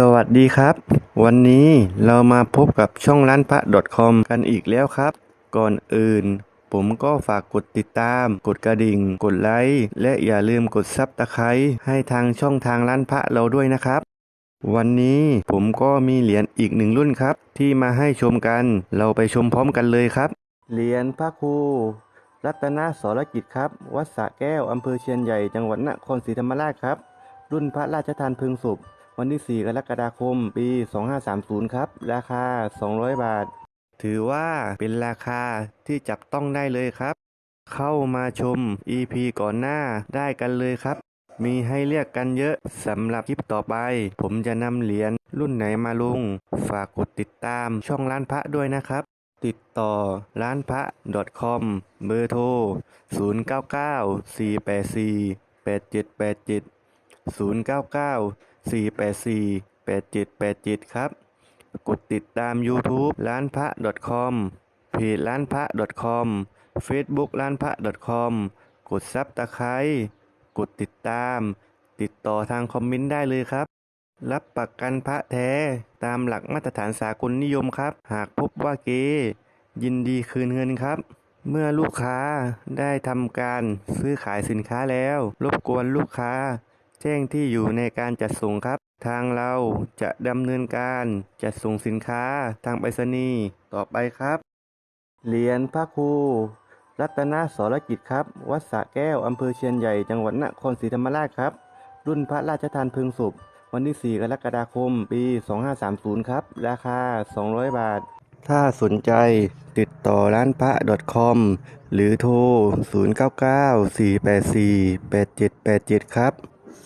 สวัสดีครับ วันนี้เรามาพบกับช่องร้านพระ .com กันอีกแล้วครับ ก่อนอื่น ผมก็ฝากกดติดตาม กดกระดิ่ง กดไลค์และอย่าลืมกดซับตะไคร้ให้ทางช่องทางร้านพระเราด้วยนะครับ วันนี้ผมก็มีเหรียญอีกหนึ่งรุ่นครับ ที่มาให้ชมกัน เราไปชมพร้อมกันเลยครับ เหรียญพระครูรัตนสรกิจครับ วัดสระแก้วอำเภอเชียนใหญ่จังหวัดนครศรีธรรมราชครับ รุ่นพระราชทานพึงสุข วันที่ 4 กรกฎาคม ปี 2530 ครับ ราคา 200 บาท ถือว่าเป็นราคาที่จับต้องได้เลยครับ เข้ามาชม EP ก่อนหน้าได้กันเลยครับ มีให้เลือกกันเยอะสำหรับคลิปต่อไป ผมจะนำเหรียญรุ่นไหนมาลง ฝากกดติดตามช่องร้านพระด้วยนะครับ ติดต่อร้านพระ .com เบอร์โทร 0994848787 099 484 8787 ครับ กดติดตาม YouTube ร้านพระ .com เพจร้านพระ .com Facebook ร้านพระ .com กดซับตะไคร้กดติดตาม ติดต่อทางคอมเมนต์ได้เลยครับ รับประกันพระแท้ตามหลักมาตรฐานสากลนิยมครับ หากพบว่าเกยินดีคืนเงินครับ เมื่อลูกค้าได้ทำการซื้อขายสินค้าแล้ว รบกวนลูกค้า แจ้งที่อยู่ในการจัดส่งครับ ทางเราจะดำเนินการจัดส่งสินค้าทางไปรษณีย์ต่อไปครับ เหรียญพระครู รัตนสรกิจครับ วัดสระแก้วอำเภอเชียนใหญ่จังหวัดนครศรีธรรมราชครับ รุ่นพระราชทานพลิงศพวันที่ 4 กรกฎาคม ปี 2530 ครับ ราคา 200 บาท ถ้าสนใจติดต่อร้านพระ .com หรือโทร 0994848787 ครับ